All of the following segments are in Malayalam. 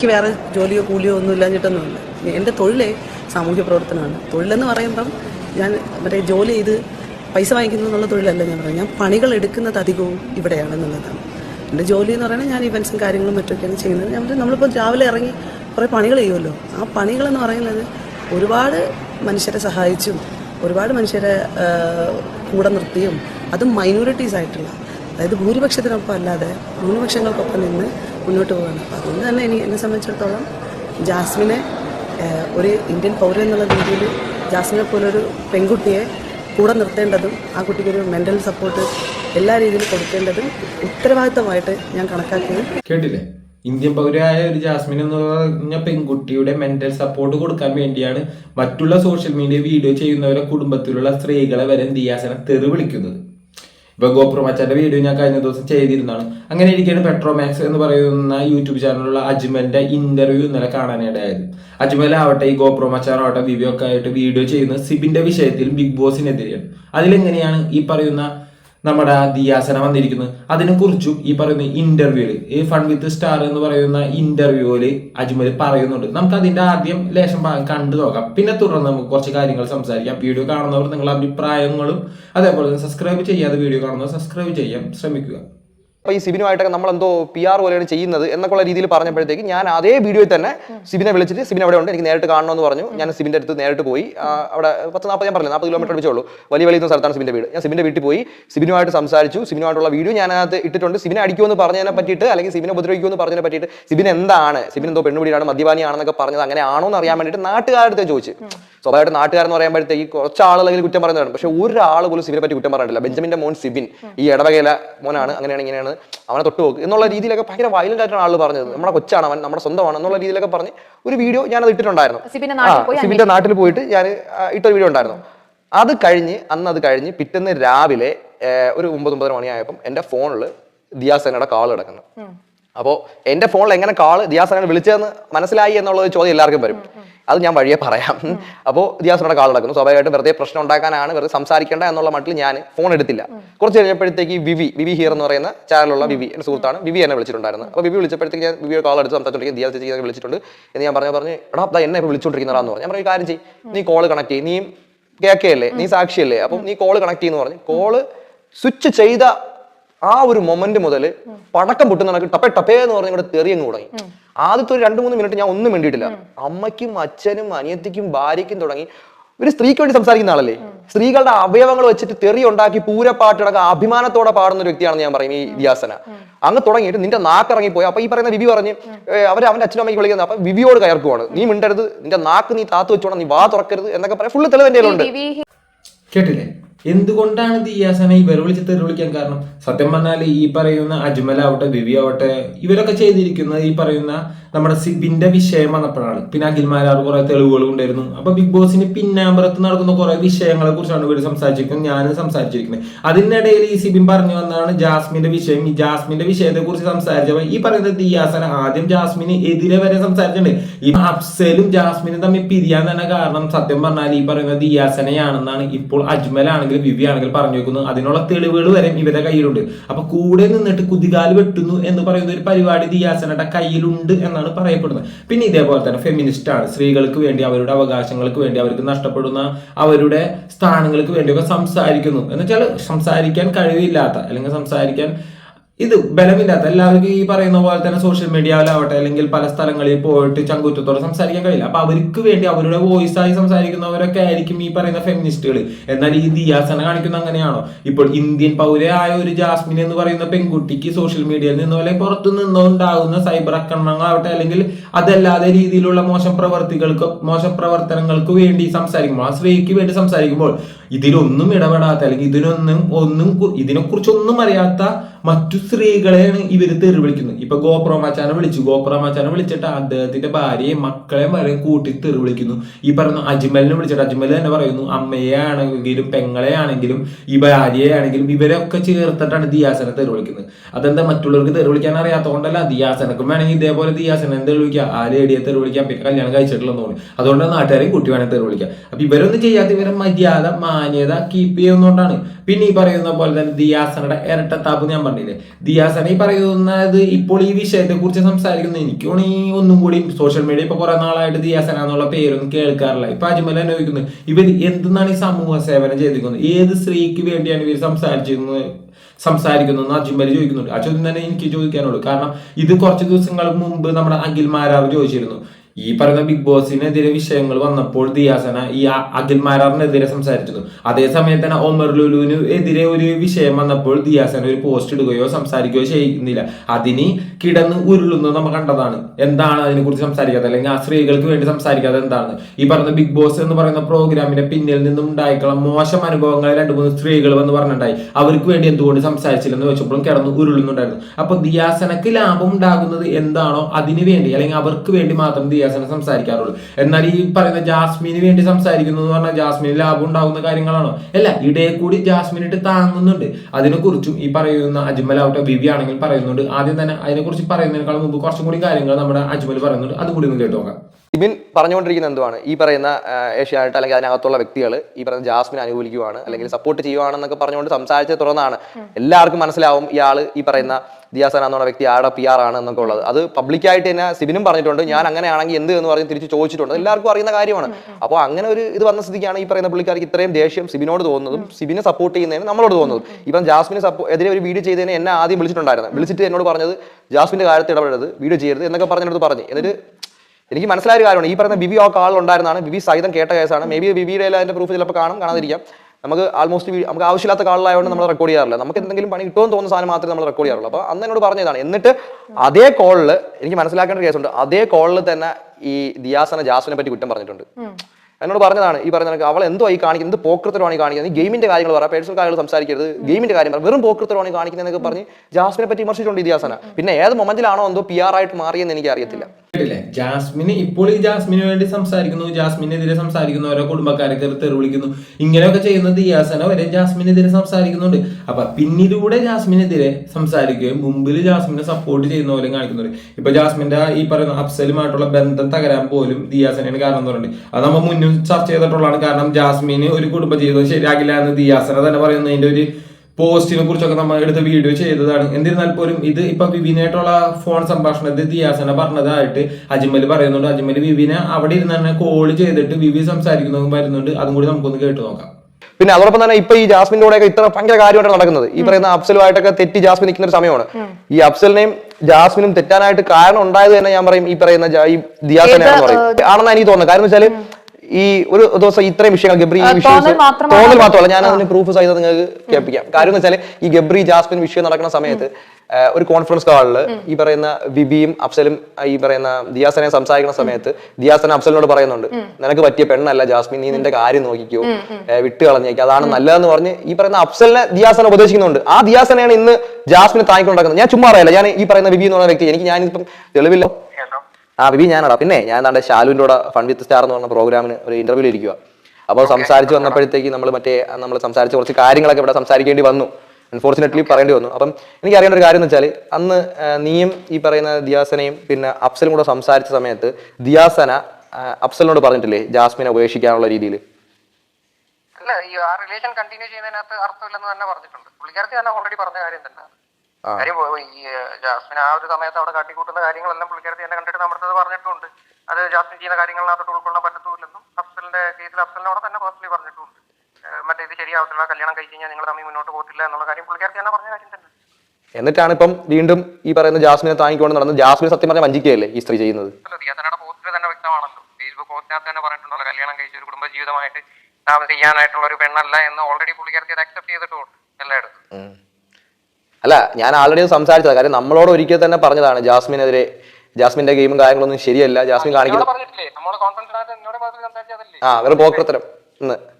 എനിക്ക് വേറെ ജോലിയോ കൂലിയോ ഒന്നും ഇല്ലാഞ്ഞിട്ടൊന്നുമില്ല. എന്റെ തൊഴിലേ സാമൂഹ്യ പ്രവർത്തനമാണ്. തൊഴിലെന്ന് പറയുമ്പം ഞാൻ മറ്റേ ജോലി ചെയ്ത് പൈസ വാങ്ങിക്കുന്നു എന്നുള്ള തൊഴിലല്ല ഞാൻ പറയുന്നത്. ഞാൻ പണികൾ എടുക്കുന്നത് അധികവും ഇവിടെയാണെന്നുള്ളതാണ്. എന്റെ ജോലി എന്ന് പറയുന്നത് ഞാൻ ഇവൻസും കാര്യങ്ങളും മറ്റൊക്കെയാണ് ചെയ്യുന്നത്. ഞാൻ നമ്മളിപ്പോൾ രാവിലെ ഇറങ്ങി കുറേ പണികൾ ചെയ്യുമല്ലോ. ആ പണികളെന്ന് പറയുന്നത് ഒരുപാട് മനുഷ്യരെ സഹായിച്ചും ഒരുപാട് മനുഷ്യരെ കൂടെ നിർത്തിയും അതും മൈനോറിറ്റീസ് ആയിട്ടുള്ള അതായത് ഭൂരിപക്ഷത്തിനൊപ്പം അല്ലാതെ ന്യൂനപക്ഷങ്ങൾക്കൊപ്പം നിന്ന് മുന്നോട്ട് പോവുകയാണ് അപ്പോൾ അതുകൊണ്ട് തന്നെ എനിക്ക് എന്നെ സംബന്ധിച്ചിടത്തോളം ജാസ്മിനെ ഒരു ഇന്ത്യൻ പൗരൻ എന്നുള്ള രീതിയിൽ ജാസ്മിനെ പോലൊരു പെൺകുട്ടിയെ കൂടെ നിർത്തേണ്ടതും ആ കുട്ടിക്കൊരു മെന്റൽ സപ്പോർട്ട് എല്ലാ രീതിയിലും കൊടുക്കേണ്ടതും ഉത്തരവാദിത്തമായിട്ട് ഞാൻ കണക്കാക്കുകയും കേട്ടില്ലേ? ഇന്ത്യൻ പൗരയായ ഒരു ജാസ്മിൻ എന്ന് പറഞ്ഞ പെൺകുട്ടിയുടെ മെന്റൽ സപ്പോർട്ട് കൊടുക്കാൻ വേണ്ടിയാണ് മറ്റുള്ള സോഷ്യൽ മീഡിയ വീഡിയോ ചെയ്യുന്നവരെ കുടുംബത്തിലുള്ള സ്ത്രീകളെ വരെ ദിയാസന തെറി വിളിക്കുന്നത്. ഇപ്പൊ ഗോപ്രമാച്ചാന്റെ വീഡിയോ ഞാൻ കഴിഞ്ഞ ദിവസം ചെയ്തിരുന്നതാണ്. അങ്ങനെ ഇരിക്കുകയാണ് പെട്രോമാക്സ് എന്ന് പറയുന്ന യൂട്യൂബ് ചാനലിലുള്ള അജ്മലിന്റെ ഇന്റർവ്യൂ ഇന്നലെ കാണാനിടയായത്. അജ്മൽ ആവട്ടെ ഈ ഗോപ്രമാച്ചാറാവട്ടെ വിവോ ഒക്കെ ആയിട്ട് വീഡിയോ ചെയ്യുന്ന സിബിന്റെ വിഷയത്തിൽ ബിഗ് ബോസിനെതിരെയാണ് അതിലെങ്ങനെയാണ് ഈ പറയുന്ന നമ്മുടെ ദിയാസന വന്നിരിക്കുന്നത് അതിനെക്കുറിച്ചും ഈ പറയുന്ന ഇന്റർവ്യൂൽ ഈ ഫൺ വിത്ത് സ്റ്റാർ എന്ന് പറയുന്ന ഇന്റർവ്യൂൽ അജ്മൽ പറയുന്നുണ്ട്. നമുക്ക് അതിന്റെ ആദ്യം ലേശം കണ്ടു നോക്കാം. പിന്നെ തുടർന്ന് നമുക്ക് കുറച്ച് കാര്യങ്ങൾ സംസാരിക്കാം. വീഡിയോ കാണുന്നവർ നിങ്ങളുടെ അഭിപ്രായങ്ങളും അതേപോലെ തന്നെ സബ്സ്ക്രൈബ് ചെയ്യാതെ വീഡിയോ കാണുന്നവർ സബ്സ്ക്രൈബ് ചെയ്യാൻ ശ്രമിക്കുക. അപ്പോൾ ഈ സിബിനുമായിട്ടൊക്കെ നമ്മൾ എന്തോ പി ആർ പോലെയാണ് ചെയ്യുന്നത് എന്നൊക്കെയുള്ള രീതിയിൽ പറഞ്ഞപ്പോഴത്തേക്ക് ഞാൻ അതേ വീഡിയോയിൽ തന്നെ സിബിനെ വിളിച്ചിട്ട് സിബിൻ അവിടെ ഉണ്ട് എനിക്ക് നേരിട്ട് കാണണമെന്ന് പറഞ്ഞു. ഞാൻ സിബിന്റെ അടുത്ത് നേരിട്ട് പോയി. അവിടെ പത്ത് നാൽപ്പത് ഞാൻ പറഞ്ഞു നാൽപ്പത് കിലോമീറ്റർ അടിച്ചുള്ളൂ വലിയ വലിയ സ്ഥലത്താണ് സിബിന്റെ വീട്. ഞാൻ സിബിന്റെ വീട്ടിൽ പോയി സിബിനുമായിട്ട് സംസാരിച്ചു. സിബിനുമായിട്ടുള്ള വീഡിയോ ഞാൻ അതിനകത്ത് ഇട്ടിട്ടുണ്ട്. സിബിനെ അടിക്കുമെന്ന് പറഞ്ഞതിനെ പറ്റിയിട്ട് അല്ലെങ്കിൽ സിബിനെ ഉപദ്രവിക്കുമെന്ന് പറഞ്ഞതിനെ പറ്റിയിട്ട് സിബിൻ എന്താണ് സിബിൻ എന്തോ പെണ്ണുപിടിയാണ് മദ്യപാനിയാണെന്നൊക്കെ പറഞ്ഞത് അങ്ങനെ ആണോ എന്ന് അറിയാൻ വേണ്ടിട്ട് നാട്ടുകാരുടെ അടുത്ത് ചോദിച്ചു. സ്വാഭാവികമായിട്ട് നാട്ടുകാരെന്ന് പറയുമ്പോഴത്തേക്ക് കുറച്ച് ആളുകളെങ്കിലും കുറ്റം പറയുന്നതാണ് പക്ഷെ ഒരാൾ പോലും സിബിനെ പറ്റി കുറ്റം പറഞ്ഞിട്ടില്ല. ബെഞ്ചമിന്റെ മോൻ സിബിൻ. ഈ ഇടവകയിലെ മോനാണ്. അങ്ങനെയാണ് ഇങ്ങനെയാണ് അവനെ തൊട്ട് നോക്ക് എന്നുള്ള രീതിയിലൊക്കെ ഭയങ്കര വയലന്റ് ആയിട്ടാണ് ആൾ പറഞ്ഞത്. നമ്മുടെ കൊച്ചാണ് അവൻ നമ്മുടെ സ്വന്തമാണ് എന്നുള്ള രീതിയിലൊക്കെ പറഞ്ഞ് ഒരു വീഡിയോ ഞാൻ അത് ഇട്ടിട്ടുണ്ടായിരുന്നു. സിബിന്റെ നാട്ടിൽ പോയി ആ, സിബിന്റെ നാട്ടിൽ പോയിട്ട് ഞാൻ ഇട്ടൊരു വീഡിയോ ഉണ്ടായിരുന്നു. അത് കഴിഞ്ഞ് അന്ന് അത് കഴിഞ്ഞ് പിറ്റേന്ന് രാവിലെ ഒരു ഒമ്പത് ഒമ്പതര മണിയായപ്പം എന്റെ ഫോണിൽ ദിയാസേനയുടെ കാൾ കിടക്കുന്നു. അപ്പോൾ എന്റെ ഫോണിൽ എങ്ങനെ കാൾ ദിയാസനാണ് വിളിച്ചതെന്ന് മനസ്സിലായി എന്നുള്ളത് ചോദ്യം എല്ലാവർക്കും വരും. അത് ഞാൻ വഴിയെ പറയാം. അപ്പോൾ ദിയാസനോടെ കാൾ നടക്കുന്നു. സ്വാഭാവികമായിട്ടും വെറുതെ പ്രശ്നം ഉണ്ടാക്കാനാണ് വെറുതെ സംസാരിക്കേണ്ട എന്നുള്ള മട്ടിൽ ഞാൻ ഫോൺ എടുത്തില്ല. കുറച്ച് കഴിഞ്ഞപ്പോഴത്തേക്ക് വിവി വിവി ഹിയർ എന്ന് പറയുന്ന ചാനലുള്ള വിവി എന്റെ സുഹൃത്താണ്. വിവി എന്നെ വിളിച്ചിട്ടുണ്ടായിരുന്നു. അപ്പോൾ വിവി വിളിച്ചപ്പോഴത്തേക്ക് ഞാൻ വിവിയുടെ കാൾ എടുത്ത് സംസാരിച്ചോണ്ടിരിക്കും ദിയാസ് ചേച്ചി വിളിച്ചിട്ടുണ്ട് എന്ന് ഞാൻ പറഞ്ഞു പറഞ്ഞു എടാ അതാ എന്നെ ഇപ്പോൾ വിളിച്ചോണ്ടിരിക്കുന്നതാന്ന് പറഞ്ഞു. ഞാൻ പറഞ്ഞു "ഒരു കാര്യം ചെയ്യും. നീ കോൾ കണക്ട് ചെയ്യും. നീ കേക്കയല്ലേ? നീ സാക്ഷിയല്ലേ? അപ്പം നീ കോൾ കണക്ട് ചെയ്യുന്നു പറഞ്ഞു. കോൾ സ്വിച്ച് ചെയ്ത ആ ഒരു മൊമെന്റ് മുതൽ പടക്കം പൊട്ടുന്ന കണക്ക് ടപ്പേ ടപ്പേ എന്ന് പറഞ്ഞ് ഇവിടെ തെറിയങ്ങ് തുടങ്ങി. ആദ്യത്തെ ഒരു രണ്ട് മൂന്ന് മിനിറ്റ് ഞാൻ ഒന്നും വേണ്ടിയിട്ടില്ല അമ്മയ്ക്കും അച്ഛനും അനിയത്തിക്കും ഭാര്യയ്ക്കും തുടങ്ങി. ഒരു സ്ത്രീക്ക് വേണ്ടി സംസാരിക്കുന്ന ആളല്ലേ? സ്ത്രീകളുടെ അവയവങ്ങൾ വെച്ചിട്ട് തെറി ഉണ്ടാക്കി പൂരപ്പാട്ടടക്കം അഭിമാനത്തോടെ പാടുന്ന ഒരു വ്യക്തിയാണെന്ന് ഞാൻ പറയും ഈ വ്യാസന. അങ്ങ് തുടങ്ങിയിട്ട് നിന്റെ നാക്കിറങ്ങി പോയി അപ്പൊ ഈ പറയുന്ന വിവി പറഞ്ഞ് അവർ അവന്റെ അച്ഛനും അമ്മയ്ക്ക് വിളിക്കുന്നത്. അപ്പൊ വിവിയോട് കയർക്കുവാണ്. നീ മിണ്ടരുത്. നിന്റെ നാക്ക് നീ താത്തു വെച്ചോണം. നീ വാ തുറക്കരുത്. എന്നൊക്കെ പറയാം. ഫുള്ള് തെളിവ് എന്റെ കേട്ടില്ലേ? എന്തുകൊണ്ടാണ് ദിയാസനെ ഈ വെറുവിളിച്ച് തെറി വിളിക്കാൻ കാരണം? സത്യം പറഞ്ഞാൽ ഈ പറയുന്ന അജ്മൽ ആവട്ടെ വിവി ആവട്ടെ ഇവരൊക്കെ ചെയ്തിരിക്കുന്നത് ഈ പറയുന്ന നമ്മുടെ സിബിന്റെ വിഷയം വന്നപ്പോഴാണ്. പിന്നെ അഖിൽമാരാർ കുറെ തെളിവുകൾ ഉണ്ടായിരുന്നു അപ്പൊ ബിഗ് ബോസിന് പിന്നാമ്പറത്ത് നടക്കുന്ന കുറെ വിഷയങ്ങളെ കുറിച്ചാണ് ഇവർ സംസാരിച്ചിരിക്കുന്നത്. ഞാനും സംസാരിച്ചിരിക്കുന്നത്. അതിനിടയിൽ ഈ സിബിൻ പറഞ്ഞു വന്നതാണ് ജാസ്മിന്റെ വിഷയം. ഈ ജാസ്മിന്റെ വിഷയത്തെ കുറിച്ച് സംസാരിച്ചപ്പോൾ ഈ പറയുന്ന ദിയാസന ആദ്യം ജാസ്മിന് എതിരെ വരെ സംസാരിച്ചിട്ടുണ്ട്. ഈ അഫ്സലും ജാസ്മിനും തമ്മിൽ പിരിയാൻ തന്നെ കാരണം സത്യം പറഞ്ഞാൽ ഈ പറയുന്ന ദിയാസനയാണെന്നാണ് ഇപ്പോൾ അജ്മൽ ആണെങ്കിലും വിവി ആണെങ്കിലും പറഞ്ഞു വെക്കുന്നത്. അതിനുള്ള തെളിവുകൾ വരെ ഇവരുടെ കയ്യിലുണ്ട്. അപ്പൊ കൂടെ നിന്നിട്ട് കുതികാൽ വെട്ടുന്നു എന്ന് പറയുന്ന ഒരു പരിപാടി ദിയാസനയുടെ കയ്യിലുണ്ട് എന്നാണ് പറയപ്പെടുന്നത്. പിന്നെ ഇതേപോലെ തന്നെ ഫെമിനിസ്റ്റ് ആണ്. സ്ത്രീകൾക്ക് വേണ്ടി അവരുടെ അവകാശങ്ങൾക്ക് വേണ്ടി അവർക്ക് നഷ്ടപ്പെടുന്ന അവരുടെ സ്ഥാനങ്ങൾക്ക് വേണ്ടിയൊക്കെ സംസാരിക്കുന്നു. എന്ന് വെച്ചാൽ സംസാരിക്കാൻ കഴിവില്ലാത്ത അല്ലെങ്കിൽ സംസാരിക്കാൻ ഇത് ബലമില്ലാത്ത എല്ലാവർക്കും ഈ പറയുന്ന പോലെ തന്നെ സോഷ്യൽ മീഡിയയിലാവട്ടെ അല്ലെങ്കിൽ പല സ്ഥലങ്ങളിൽ പോയിട്ട് ചങ്കുറ്റത്തോടെ സംസാരിക്കാൻ കഴിയില്ല. അപ്പൊ അവർക്ക് വേണ്ടി അവരുടെ വോയിസ് ആയി സംസാരിക്കുന്നവരൊക്കെ ആയിരിക്കും ഈ പറയുന്ന ഫെമിനിസ്റ്റുകൾ എന്നാൽ ഈ ദിയാസന കാണിക്കുന്ന അങ്ങനെയാണോ? ഇപ്പോൾ ഇന്ത്യൻ പൗരയായ ഒരു ജാസ്മിൻ എന്ന് പറയുന്ന പെൺകുട്ടിക്ക് സോഷ്യൽ മീഡിയയിൽ നിന്നോ അല്ലെങ്കിൽ പുറത്തു നിന്നോ ഉണ്ടാകുന്ന സൈബർ ആക്രമണങ്ങളാവട്ടെ അല്ലെങ്കിൽ അതല്ലാതെ രീതിയിലുള്ള മോശം പ്രവർത്തികൾക്ക് മോശം പ്രവർത്തനങ്ങൾക്ക് വേണ്ടി സംസാരിക്കുമ്പോൾ ആ സ്ത്രീക്ക് വേണ്ടി സംസാരിക്കുമ്പോൾ ഇതിലൊന്നും ഇടപെടാത്ത അല്ലെങ്കിൽ ഇതിനൊന്നും ഒന്നും ഇതിനെക്കുറിച്ചൊന്നും അറിയാത്ത മറ്റു സ്ത്രീകളെയാണ് ഇവർ തെറി വിളിക്കുന്നത് ഇപ്പൊ ഗോപ്രമാച്ചാനെ വിളിച്ചു. ഗോപ്രമാച്ചാനെ വിളിച്ചിട്ട് അദ്ദേഹത്തിന്റെ ഭാര്യയും മക്കളെയും വരെ കൂട്ടി തെറി വിളിക്കുന്നു ഈ പറഞ്ഞ അജ്മലിനെ വിളിച്ചിട്ട് അജ്മൽ തന്നെ പറയുന്നു അമ്മയെ ആണെങ്കിലും പെങ്ങളെ ആണെങ്കിലും ഈ ഭാര്യയെ ആണെങ്കിലും ഇവരൊക്കെ ചേർത്തിട്ടാണ് ദിയാസനെ തെറി വിളിക്കുന്നത് അതെന്താ മറ്റുള്ളവർക്ക് തെറി വിളിക്കാൻ അറിയാത്തതുകൊണ്ടല്ല ദിയാസനക്കും വേണമെങ്കിൽ ഇതേപോലെ ദിയാസനെ തെറി വിളിക്കാം ആ ലേഡിയെ തെറി വിളിക്കാം പിന്നെ കല്യാണം കഴിച്ചിട്ടില്ലെന്ന് തോന്നി അതുകൊണ്ട് നാട്ടുകാരെയും കുട്ടി വേണമെങ്കിൽ തെറി വിളിക്കാം അപ്പൊ ഇവരൊന്നും ചെയ്യാത്ത ഇവരെ മര്യാദ മാന്യത കീപ്പ് ചെയ്യുന്നതുകൊണ്ടാണ് പിന്നെ ഈ പറയുന്ന പോലെ തന്നെ ദിയാസനയുടെ ഇരട്ടത്താപ്പ് ഞാൻ പറഞ്ഞു പറഞ്ഞില്ലേ? ദിയാസന ഈ പറയുന്നത് ഇപ്പോൾ ഈ വിഷയത്തെ കുറിച്ച് സംസാരിക്കുന്നത് എനിക്കും ഈ ഒന്നും കൂടി സോഷ്യൽ മീഡിയ ഇപ്പൊ കുറെ നാളായിട്ട് ദിയാസന എന്നുള്ള പേരൊന്നും കേൾക്കാറില്ല. ഇപ്പൊ അജ്മൽ അനുഭവിക്കുന്നത് ഇവർ എന്തെന്നാണ് ഈ സമൂഹ സേവനം ചെയ്തിരിക്കുന്നത്? ഏത് സ്ത്രീക്ക് വേണ്ടിയാണ് ഇവർ സംസാരിച്ചിരുന്നത്? സംസാരിക്കുന്നു അജ്മൽ ചോദിക്കുന്നുണ്ട്. ആ ചോദ്യം തന്നെ എനിക്ക് ചോദിക്കാനുള്ളൂ. കാരണം ഇത് കുറച്ച് ദിവസങ്ങൾക്ക് മുമ്പ് നമ്മുടെ അഖിൽ മാരാവ് ചോദിച്ചിരുന്നു. ഈ പറയുന്ന ബിഗ് ബോസിനെതിരെ വിഷയങ്ങൾ വന്നപ്പോൾ ദിയാസന ഈ അഖിൽ മാരാറിനെതിരെ സംസാരിച്ചിരുന്നു. അതേസമയം തന്നെ ഒമർ ലുലുവിന് എതിരെ ഒരു വിഷയം വന്നപ്പോൾ ദിയാസന ഒരു പോസ്റ്റ് ഇടുകയോ സംസാരിക്കുകയോ ചെയ്യുന്നില്ല. അതിന് കിടന്ന് ഉരുളുന്നത് നമ്മൾ കണ്ടതാണ്. എന്താണ് അതിനെ കുറിച്ച് സംസാരിക്കാത്തത്? അല്ലെങ്കിൽ ആ സ്ത്രീകൾക്ക് വേണ്ടി സംസാരിക്കാതെ എന്താണ്? ഈ പറയുന്ന ബിഗ് ബോസ് എന്ന് പറയുന്ന പ്രോഗ്രാമിന്റെ പിന്നിൽ നിന്നും ഉണ്ടായിട്ടുള്ള മോശം അനുഭവങ്ങൾ രണ്ട് മൂന്ന് സ്ത്രീകൾ വന്ന് പറഞ്ഞിട്ടുണ്ടായി. അവർക്ക് വേണ്ടി എന്തുകൊണ്ട് സംസാരിച്ചില്ലെന്ന് വെച്ചപ്പോഴും കിടന്ന് ഉരുളുന്നുണ്ടായിരുന്നു. അപ്പൊ ദിയാസനക്ക് ലാഭം ഉണ്ടാകുന്നത് എന്താണോ അതിനു വേണ്ടി അല്ലെങ്കിൽ അവർക്ക് വേണ്ടി മാത്രം ദിയാസന സംസാരിക്കാറുള്ളൂ. എന്നാൽ ഈ പറയുന്ന ജാസ്മിന് വേണ്ടി സംസാരിക്കുന്നു എന്ന് പറഞ്ഞാൽ ജാസ്മിന് ലാഭം ഉണ്ടാകുന്ന കാര്യങ്ങളാണോ? അല്ല ഇടയിൽ കൂടി ജാസ്മിനിട്ട് താങ്ങുന്നുണ്ട്. അതിനെക്കുറിച്ചും ഈ പറയുന്ന അജ്മൽ ആവട്ടെ ബിബി ആണെങ്കിൽ പറയുന്നുണ്ട്. ആദ്യം തന്നെ അതിനെക്കുറിച്ച് പറയുന്നതിനേക്കാൾ മുമ്പ് കുറച്ചും കൂടി കാര്യങ്ങൾ നമ്മുടെ അജ്മൽ പറയുന്നുണ്ട്. അതുകൂടി ഒന്ന് കേട്ടു നോക്കാം. ഇബിൻ പറഞ്ഞുകൊണ്ടിരിക്കുന്ന എന്തുവാണ്? ഈ പറയുന്ന ഏഷ്യാനായിട്ട് അല്ലെങ്കിൽ അതിനകത്തുള്ള വ്യക്തികൾ ഈ പറയുന്ന ജാസ്മിനെ അനുകൂലിക്കുവാണ് അല്ലെങ്കിൽ സപ്പോർട്ട് ചെയ്യുവാണെന്നൊക്കെ പറഞ്ഞുകൊണ്ട് സംസാരിച്ചത് തുറന്നാണ് എല്ലാവർക്കും മനസ്സിലാവും ഇയാൾ ഈ പറയുന്ന ദിയാസന എന്നുള്ള വ്യക്തി ആടെ പി ആർ ആണ് എന്നൊക്കെ ഉള്ളത്. അത് പബ്ലിക്കായിട്ട് തന്നെ സിബിനും പറഞ്ഞിട്ടുണ്ട് ഞാൻ അങ്ങനെയാണെങ്കിൽ എന്ത് എന്ന് പറഞ്ഞ് തിരിച്ച് ചോദിച്ചിട്ടുണ്ട്. എല്ലാവർക്കും അറിയുന്ന കാര്യമാണ്. അപ്പോൾ അങ്ങനെ ഒരു ഇത് വന്ന സ്ഥിതിക്കാണ് ഈ പറയുന്ന പുള്ളിക്കാർക്ക് ഇത്രയും ദേഷ്യം സിബിനോട് തോന്നുന്നതും സിബിനെ സപ്പോർട്ട് ചെയ്യുന്നതിന് നമ്മളോട് തോന്നുന്നതും. ഇപ്പം ജാസ്മിനെ എതിരെ ഒരു വീഡിയോ ചെയ്തതിന് എന്നെ ആദ്യം വിളിച്ചിട്ടുണ്ടായിരുന്നു. വിളിച്ചിട്ട് എന്നോട് പറഞ്ഞത് ജാസ്മിന്റെ കാര്യത്തിൽ ഇടപെടരുത് വീഡിയോ ചെയ്യരുത് എന്നൊക്കെ പറഞ്ഞിട്ട് പറഞ്ഞു. എന്നിട്ട് എനിക്ക് മനസ്സിലായ കാര്യമാണ് ഈ പറയുന്ന ബിബി ആ കാൾ ഉണ്ടായിരുന്നാണ് ബിബി സഹിതം കേട്ട കേസാണ്. മേ ബി ബിബിയുടെ അതിന്റെ പ്രൂഫ് ചിലപ്പോൾ കാണും കാണാതിരിക്കാം. നമുക്ക് ആൾമോസ്റ്റ് നമുക്ക് ആവശ്യമില്ലാത്ത കാളിലായതുകൊണ്ട് നമ്മൾ റെക്കോർഡ് ചെയ്യാറില്ല. നമുക്ക് എന്തെങ്കിലും പണി കിട്ടുമെന്ന് തോന്നുന്ന സാധനം മാത്രമേ നമ്മൾ റെക്കോർഡ് ചെയ്യാറുള്ളൂ. അപ്പോൾ അന്ന് എന്നോട് പറഞ്ഞതാണ്. എന്നിട്ട് അതേ കോളിൽ എനിക്ക് മനസ്സിലാക്കേണ്ട കേസുണ്ട് അതേ കോളിൽ തന്നെ ഈ ദിയാസന ജാസിനെ പറ്റി കുറ്റം പറഞ്ഞിട്ടുണ്ട്. എന്നോട് പറഞ്ഞതാണ് ഈ പറഞ്ഞ അവൾ എന്തോ ഈ കാണിക്കുന്നത് പോക്കൃത്തരമാണ് കാണിക്കുന്നത്? നീ ഗെയിമിന്റെ കാര്യങ്ങൾ പറയാം പേഴ്സണൽ കാര്യങ്ങൾ സംസാരിക്കരുത് ഗെയിമിന്റെ കാര്യം പറ വെറും പോക്കൃത്തരമാണ് കാണിക്കുന്നത് എന്നൊക്കെ പറഞ്ഞ് ജാസ്മിനെ പറ്റി വിമർശിച്ചിട്ടുണ്ട് ഇതിഹാസന. പിന്നെ ഏത് മൊമെന്റിലാണോ എന്തോ പി ആർ ആയിട്ട് മാറിയെന്ന് എനിക്ക് അറിയത്തില്ല ജാസ്മിന് ഇപ്പോൾ ഈ ജാസ്മിന് വേണ്ടി സംസാരിക്കുന്നു ജാസ്മിനെതിരെ സംസാരിക്കുന്നു ഓരോ കുടുംബക്കാരെ കയറി തെറി വിളിക്കുന്നു ഇങ്ങനെയൊക്കെ ചെയ്യുന്നത് ദിയാസന വരെ ജാസ്മിനെതിരെ സംസാരിക്കുന്നുണ്ട്. അപ്പൊ പിന്നിലൂടെ ജാസ്മിനെതിരെ സംസാരിക്കുകയും മുമ്പിൽ ജാസ്മിനെ സപ്പോർട്ട് ചെയ്യുന്ന പോലും കാണിക്കുന്നുണ്ട്. ഇപ്പൊ ജാസ്മിന്റെ ഈ പറയുന്ന അഫ്സലുമായിട്ടുള്ള ബന്ധം തകരാൻ പോലും ദിയാസനയാണ് കാരണം എന്ന് പറയുന്നത് അത് നമ്മൾ മുന്നും ചർച്ച ചെയ്തിട്ടുള്ളതാണ് കാരണം ജാസ്മിന് ഒരു കുടുംബജീവിതം ശരിയാകില്ല എന്ന് ദിയാസന തന്നെ പറയുന്നതിന്റെ ഒരു പോസ്റ്റിനെ കുറിച്ചൊക്കെ നമ്മൾ എടുത്ത വീഡിയോ ചെയ്തതാണ്. എന്നിരുന്നാൽ പോലും ഇത് ഇപ്പൊ വിവിനായിട്ടുള്ള ഫോൺ സംഭാഷണത്തിൽ ദിയാസന പറഞ്ഞതായിട്ട് അജ്മൽ പറയുന്നുണ്ട്. അജ്മൽ വിവിനെ അവിടെ ഇരുന്ന് തന്നെ കോൾ ചെയ്തിട്ട് വിവി സംസാരിക്കുന്നതും വരുന്നുണ്ട്. അതും കൂടി നമുക്കൊന്ന് കേട്ടു നോക്കാം. പിന്നെ അതോടൊപ്പം തന്നെ ഇപ്പൊ ഈ ജാസ്മിന്റെ കൂടെയൊക്കെ ഇത്ര ഭയങ്കര കാര്യമായിട്ടാണ് നടക്കുന്നത്. ഈ പറയുന്ന അഫ്സലുമായിട്ടൊക്കെ തെറ്റി ജാസ്മിൻ നിൽക്കുന്ന ഒരു സമയമാണ്. ഈ അഫ്സലിനെയും ജാസ്മിനും തെറ്റാനായിട്ട് കാരണം ഉണ്ടായത് തന്നെ ഞാൻ പറയും ഈ പറയുന്ന ഈ ദിയാസനെയാണെന്ന് പറയും. ആണെന്നാണ് എനിക്ക് തോന്നുന്നത്. കാരണം വെച്ചാൽ വെച്ചാൽ ഈ ഒരു ദിവസം ഇത്രയും വിഷയങ്ങൾ ഗബ്രി വിഷയം തോന്നൽ മാത്രമല്ല ഞാൻ അതിന് പ്രൂഫ് സഹിതം നിങ്ങൾക്ക് കേൾപ്പിക്കാം. കാര്യം എന്ന് വെച്ചാൽ ഈ ഗബ്രി ജാസ്മിൻ വിഷയം നടക്കുന്ന സമയത്ത് ഒരു കോൺഫറൻസ് കാളിൽ ഈ പറയുന്ന വിബിയും അഫ്സലും ഈ പറയുന്ന ദിയാസനെ സംസാരിക്കുന്ന സമയത്ത് ദിയാസന അഫ്സലിനോട് പറയുന്നുണ്ട് നിനക്ക് പറ്റിയ പെണ്ണല്ല ജാസ്മിൻ നീ നിന്റെ കാര്യം നോക്കിക്കോ. വിട്ട് കളഞ്ഞേക്ക്. അതാണ് നല്ലതെന്ന് പറഞ്ഞ് ഈ പറയുന്ന അഫ്സലിനെ ദിയാസനെ ഉപദേശിക്കുന്നുണ്ട്. ആ ദിയാസനെയാണ് ഇന്ന് ജാസ്മിനെ താങ്ങിക്കൊണ്ടാക്കുന്നത് ഞാൻ ചുമ്മാ അറിയില്ല ഞാൻ ഈ പറയുന്ന വിബി എന്ന് പറയുന്ന വ്യക്തി എനിക്ക് ഞാനിപ്പം തെളിവില്ല. ആ ബിബി ഞാനാടാ. പിന്നെ ഞാൻ എന്താണ്ട് ഷാലുവിന്റെ കൂടെ ഫൺ വിത്ത് സ്റ്റാർ എന്ന് പറഞ്ഞ പ്രോഗ്രാമിന് ഒരു ഇന്റർവ്യൂവിൽ ഇരിക്കുക അപ്പോൾ സംസാരിച്ച് വന്നപ്പോഴത്തേക്ക് നമ്മൾ മറ്റേ നമ്മൾ സംസാരിച്ച കുറച്ച് കാര്യങ്ങളൊക്കെ ഇവിടെ സംസാരിക്കേണ്ടി വന്നു. അൺഫോർച്ചുനേറ്റ്ലി പറയേണ്ടി വന്നു. അപ്പം എനിക്ക് അറിയേണ്ട ഒരു കാര്യം എന്ന് വെച്ചാൽ അന്ന് നീയും ഈ പറയുന്ന ദിയാസനയും പിന്നെ അഫ്സലും കൂടെ സംസാരിച്ച സമയത്ത് ദിയാസന അഫ്സലിനോട് പറഞ്ഞിട്ടില്ലേ ജാസ്മിനെ ഉപേക്ഷിക്കാനുള്ള രീതിയിൽ അല്ല ഈ ആ റിലേഷൻ കണ്ടിന്യൂ ചെയ്യുന്നതിനകത്ത് അർത്ഥമില്ലെന്ന് തന്നെ പറഞ്ഞിട്ടുണ്ട്. പുള്ളിക്കാരത്തി തന്നെ ഓൾറെഡി പറഞ്ഞ കാര്യം തന്നെ. കാര്യം ഈ ജാസ്മിൻ ആ ഒരു സമയത്ത് അവിടെ കാട്ടിക്കൂട്ടുന്ന കാര്യങ്ങളെല്ലാം പുള്ളിക്കാരത്തി എന്നെ കണ്ടിട്ട് നമ്മുടെ പറഞ്ഞിട്ടുണ്ട്. അത് ജാസ്മിൻ ചെയ്യുന്ന കാര്യങ്ങളിനകത്തോട്ട് ഉൾക്കൊള്ളാൻ പറ്റത്തുമില്ലെന്നും അഫ്സലിന്റെ കേസിൽ അഫ്സലിനോട് തന്നെ പേഴ്സണലി പറഞ്ഞിട്ടുണ്ട്. മറ്റേ ഇത് ശരിയാവത്തില്ല കല്യാണം കഴിച്ച് കഴിഞ്ഞാൽ നിങ്ങൾ തമ്മിൽ മുന്നോട്ട് പോകത്തില്ല എന്നുള്ള കാര്യം പുള്ളിക്കാരത്തി തന്നെ പറഞ്ഞ കാര്യം തന്നെ. എന്നിട്ടാണ് ഇപ്പം വീണ്ടും ഈ പറയുന്ന ജാസ്മിനെ താങ്ങിക്കൊണ്ട് നടന്നത് ജാസ്മിൻ സത്യം പറഞ്ഞാൽ വഞ്ചിക്കുകയല്ലേ ഈ സ്ത്രീ ചെയ്യുന്നത്? അല്ല ദിയാസനയുടെ പോസ്റ്റിൽ തന്നെ വ്യക്തമാണല്ലോ. ഫേസ്ബുക്ക് പോസ്റ്റിനകത്ത് തന്നെ പറഞ്ഞിട്ടുണ്ടല്ലോ കല്യാണം കഴിച്ച ഒരു കുടുംബ ജീവിതമായിട്ട് താമസിക്കാനായിട്ടുള്ള ഒരു പെണ്ണല്ല എന്ന് ഓൾറെഡി പുള്ളിക്കാരത്തി അത് അക്സെപ്റ്റ് ചെയ്തിട്ടുണ്ട് എല്ലായിടത്തും. അല്ല ഞാൻ ആൾറെഡി സംസാരിച്ചത്. കാര്യം നമ്മളോട് ഒരിക്കൽ തന്നെ പറഞ്ഞതാണ് ജാസ്മിനെതിരെ. ജാസ്മിന്റെ ഗെയിമും കാര്യങ്ങളൊന്നും ശരിയല്ല. ജാസ്മിൻ കാണിക്കുന്നു ആ വെറും എന്ന് അത് തന്നെ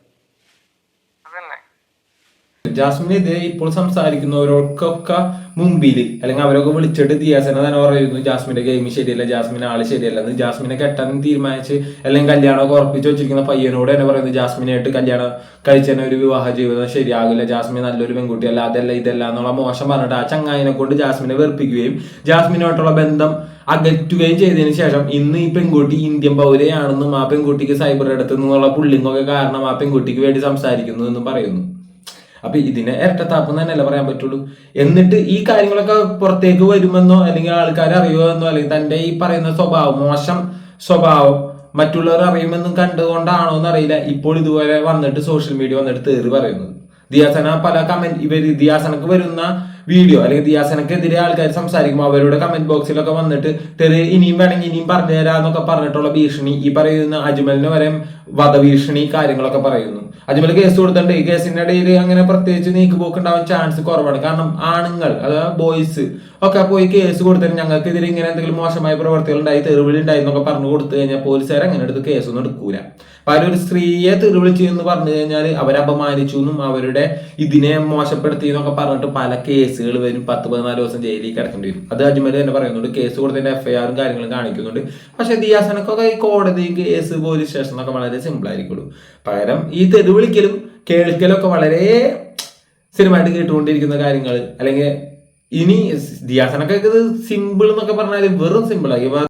ജാസ്മിനെതിരെ ഇപ്പോൾ സംസാരിക്കുന്നവരൊക്കെ മുമ്പിൽ അല്ലെങ്കിൽ അവരൊക്കെ വിളിച്ചിട്ട് ദിയാസന തന്നെ പറയുന്നു ജാസ്മിന്റെ ഗെയിം ശരിയല്ല ജാസ്മിൻ ആൾ ശരിയല്ല എന്ന്. ജാസ്മിനെ കെട്ടാൻ തീരുമാനിച്ച് അല്ലെങ്കിൽ കല്യാണമൊക്കെ ഉറപ്പിച്ച് വെച്ചിരിക്കുന്ന പയ്യനോട് തന്നെ പറയുന്നത് ജാസ്മിനായിട്ട് കല്യാണം കഴിച്ചതിന് ഒരു വിവാഹ ജീവിതം ശരിയാകില്ല. ജാസ്മിൻ നല്ലൊരു പെൺകുട്ടിയല്ല അതല്ല ഇതല്ല എന്നുള്ള മോശം പറഞ്ഞിട്ട് ആ ചങ്ങായിനെ കൊണ്ട് ജാസ്മിനെ വെറുപ്പിക്കുകയും ജാസ്മിനായിട്ടുള്ള ബന്ധം അകറ്റുകയും ചെയ്തതിനു ശേഷം ഇന്ന് ഈ പെൺകുട്ടി ഇന്ത്യൻ പൗരയാണെന്നും ആ പെൺകുട്ടിക്ക് സൈബർ എടുത്തു നിന്നുള്ള പുള്ളിങ്ങൊക്കെ കാരണം ആ പെൺകുട്ടിക്ക് വേണ്ടി സംസാരിക്കുന്നു എന്നും പറയുന്നു. അപ്പൊ ഇതിനെ ഇരട്ടത്താപ്പ് എന്ന് തന്നെയല്ല പറയാൻ പറ്റുള്ളൂ. എന്നിട്ട് ഈ കാര്യങ്ങളൊക്കെ പുറത്തേക്ക് വരുമെന്നോ അല്ലെങ്കിൽ ആൾക്കാർ അറിയുമെന്നോ അല്ലെങ്കിൽ തന്റെ ഈ പറയുന്ന സ്വഭാവം മോശം സ്വഭാവം മറ്റുള്ളവർ അറിയുമെന്നും കണ്ടുകൊണ്ടാണോ എന്ന് അറിയില്ല. ഇപ്പോൾ ഇതുപോലെ വന്നിട്ട് സോഷ്യൽ മീഡിയ വന്നിട്ട് തേറി പറയുന്നത്. ദിയാസന പല കമന്റ് ഇവർ ദിയാസനക്ക് വരുന്ന വീഡിയോ അല്ലെങ്കിൽ ദിയാസനക്കെതിരെ ആൾക്കാർ സംസാരിക്കുമ്പോൾ അവരുടെ കമന്റ് ബോക്സിലൊക്കെ വന്നിട്ട് തെറി ഇനിയും വേണമെങ്കിൽ ഇനിയും പറഞ്ഞു തരാന്നൊക്കെ പറഞ്ഞിട്ടുള്ള ഭീഷണി ഈ പറയുന്ന അജ്മലിന് വരെ വധഭീഷണി കാര്യങ്ങളൊക്കെ പറയുന്നു. അജ്മൽ കേസ് കൊടുത്തിട്ടുണ്ട്. ഈ കേസിന്റെ ഇടയിൽ അങ്ങനെ പ്രത്യേകിച്ച് നീക്ക് പോക്കുണ്ടാവാൻ ചാൻസ് കുറവാണ്. കാരണം ആണുങ്ങൾ അതായത് ബോയ്സ് ഒക്കെ പോയി കേസ് കൊടുത്തിട്ട് ഞങ്ങൾക്കെതിരെ ഇങ്ങനെ എന്തെങ്കിലും മോശമായ പ്രവർത്തികൾ ഉണ്ടായി തെരുവിളി ഉണ്ടായി എന്നൊക്കെ പറഞ്ഞു കൊടുത്തു കഴിഞ്ഞാൽ പോലീസുകാർ അങ്ങനെ എടുത്ത് കേസൊന്നും എടുക്കൂല. പകരം ഒരു സ്ത്രീയെ തെറിവിളിച്ചു എന്ന് പറഞ്ഞു കഴിഞ്ഞാൽ അവരെ അപമാനിച്ചു എന്നും അവരുടെ ഇതിനെ മോശപ്പെടുത്തി എന്നൊക്കെ പറഞ്ഞിട്ട് പല കേസുകൾ വരും. പത്ത് പതിനാല് ദിവസം ജയിലിൽ കിടക്കേണ്ടി വരും. അത് അജ്മൽ തന്നെ പറയുന്നുണ്ട്. കേസ് കൊടുത്തതിന്റെ എഫ്ഐആറും കാര്യങ്ങളും കാണിക്കുന്നുണ്ട്. പക്ഷെ ദിയാസനക്കൊക്കെ ഈ കോടതി കേസ് പോലീസ് സ്റ്റേഷൻ എന്നൊക്കെ വളരെ സിമ്പിൾ ആയിരിക്കുള്ളൂ. പകരം ഈ തെരുവിളിക്കലും കേൾക്കലൊക്കെ വളരെ സ്ഥിരമായിട്ട് കേട്ടുകൊണ്ടിരിക്കുന്ന കാര്യങ്ങൾ അല്ലെങ്കിൽ ഇനി ദിയാസനൊക്കെ ഇത് സിമ്പിൾ എന്നൊക്കെ പറഞ്ഞാൽ വെറും സിമ്പിൾ ആയി.